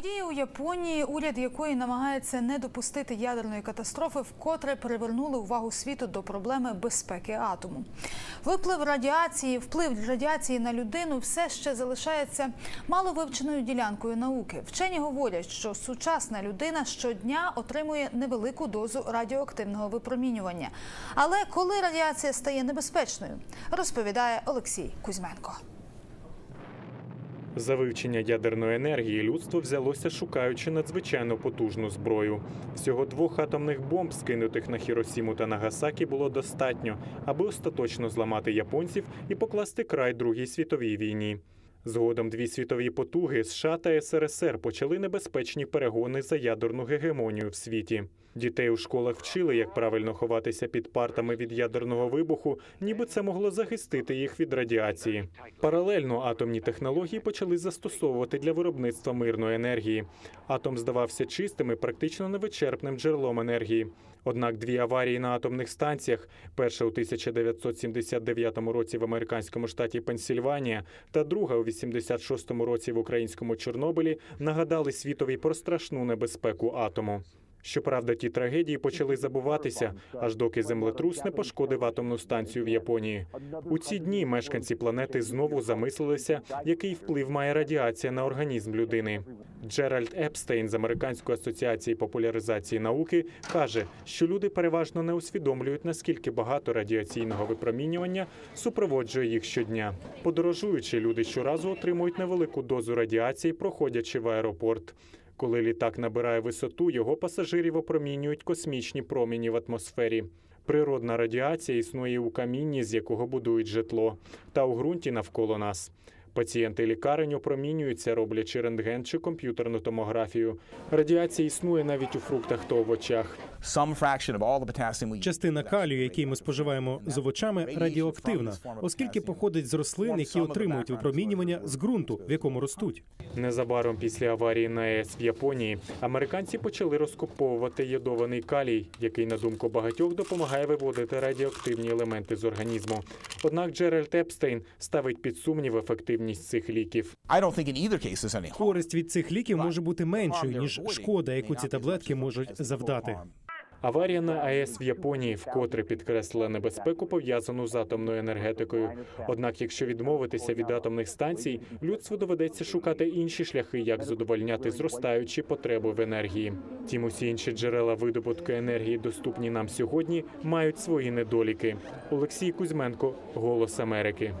Події у Японії, уряд якої намагається не допустити ядерної катастрофи, вкотре привернули увагу світу до проблеми безпеки атому. Виплив радіації, вплив радіації на людину все ще залишається маловивченою ділянкою науки. Вчені говорять, що сучасна людина щодня отримує невелику дозу радіоактивного випромінювання. Але коли радіація стає небезпечною, розповідає Олексій Кузьменко. За вивчення ядерної енергії людство взялося шукаючи надзвичайно потужну зброю. Всього двох атомних бомб, скинутих на Хіросіму та Нагасакі, було достатньо, аби остаточно зламати японців і покласти край Другій світовій війні. Згодом дві світові потуги США та СРСР почали небезпечні перегони за ядерну гегемонію в світі. Дітей у школах вчили, як правильно ховатися під партами від ядерного вибуху, ніби це могло захистити їх від радіації. Паралельно атомні технології почали застосовувати для виробництва мирної енергії. Атом здавався чистим і практично невичерпним джерелом енергії. Однак дві аварії на атомних станціях: перша у 1979 році в американському штаті Пенсільванія та друга у 86 році в українському Чорнобилі, нагадали світові про страшну небезпеку атому. Щоправда, ті трагедії почали забуватися, аж доки землетрус не пошкодив атомну станцію в Японії. У ці дні мешканці планети знову замислилися, який вплив має радіація на організм людини. Джеральд Епстейн з Американської асоціації популяризації науки каже, що люди переважно не усвідомлюють, наскільки багато радіаційного випромінювання супроводжує їх щодня. Подорожуючи, люди щоразу отримують невелику дозу радіації, проходячи в аеропорт. Коли літак набирає висоту, його пасажирів опромінюють космічні промені в атмосфері. Природна радіація існує у камінні, з якого будують житло, та у ґрунті навколо нас. Пацієнти лікарень опромінюються, роблячи рентген чи комп'ютерну томографію. Радіація існує навіть у фруктах та овочах. Частина калію, який ми споживаємо з овочами, радіоактивна, оскільки походить з рослин, які отримують випромінювання з ґрунту, в якому ростуть. Незабаром після аварії на АЕС в Японії американці почали розкуповувати йодований калій, який, на думку багатьох, допомагає виводити радіоактивні елементи з організму. Однак Джеральд Епстейн ставить під сумнів ефективність цих ліків. I don't think in either case there's any harm. Користь від цих ліків може бути меншою ніж шкода, яку ці таблетки можуть завдати. Аварія на АЕС в Японії вкотре підкреслила небезпеку, пов'язану з атомною енергетикою. Однак, якщо відмовитися від атомних станцій, людству доведеться шукати інші шляхи, як задовольняти зростаючі потреби в енергії. Тім усі інші джерела видобутку енергії, доступні нам сьогодні, мають свої недоліки. Олексій Кузьменко, Голос Америки.